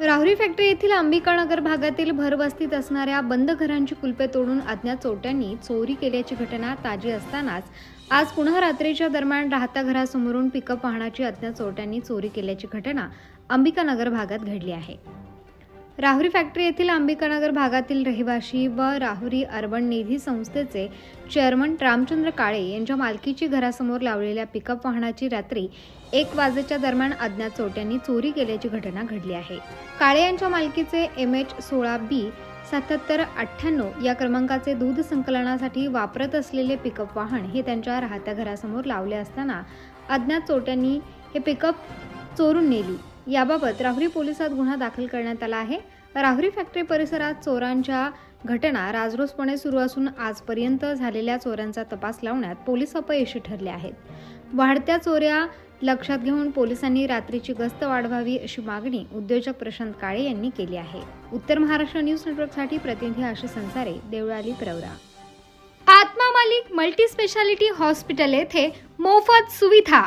Rahuri factory येथील अंबिकानगर भागातील भरवस्तीत असणाऱ्या बंद घरांची कुलपे तोडून अज्ञात चोरट्यांनी चोरी केल्याची घटना ताजी असतानाच आज पुन्हा रात्रीच्या दरम्यान राहत्या घरासमोरून पिकअप वाहनाची अज्ञात चोरट्यांनी चोरी केल्याची घटना अंबिकानगर भागात घडली आहे. राहुरी फॅक्टरी येथील अंबिकानगर भागातील रहिवाशी व राहुरी अर्बन निधी संस्थेचे चेअरमन रामचंद्र काळे यांच्या मालकीची घरासमोर लावलेल्या पिकअप वाहनाची रात्री एक वाजेच्या दरम्यान अज्ञात चोट्यांनी चोरी केल्याची घटना घडली आहे. काळे यांच्या मालकीचे एम एच सोळा बी सत्याहत्तर अठ्ठ्याण्णव या क्रमांकाचे दूध संकलनासाठी वापरत असलेले पिकअप वाहन हे त्यांच्या राहत्या घरासमोर लावले असताना अज्ञात चोट्यांनी हे पिकअप चोरून नेली. याबाबत राहुरी पोलिसात गुन्हा दाखल करण्यात आला आहे. राहुरी फॅक्टरी परिसरात चोरांच्या घटना राजरोसपणे सुरू असून आजपर्यंत झालेल्या चोऱ्यांचा तपास लावण्यात पोलीस अपयशी ठरले आहेत. वाढत्या चोऱ्या लक्षात घेऊन पोलिसांनी रात्रीची गस्त वाढवावी अशी मागणी उद्योजक प्रशांत काळे यांनी केली आहे. उत्तर महाराष्ट्र न्यूज नेटवर्कसाठी प्रतिनिधी आशिष संसारे देवळाली प्रवरा आत्मा मालिक मल्टी स्पेशालिटी हॉस्पिटल येथे मोफत सुविधा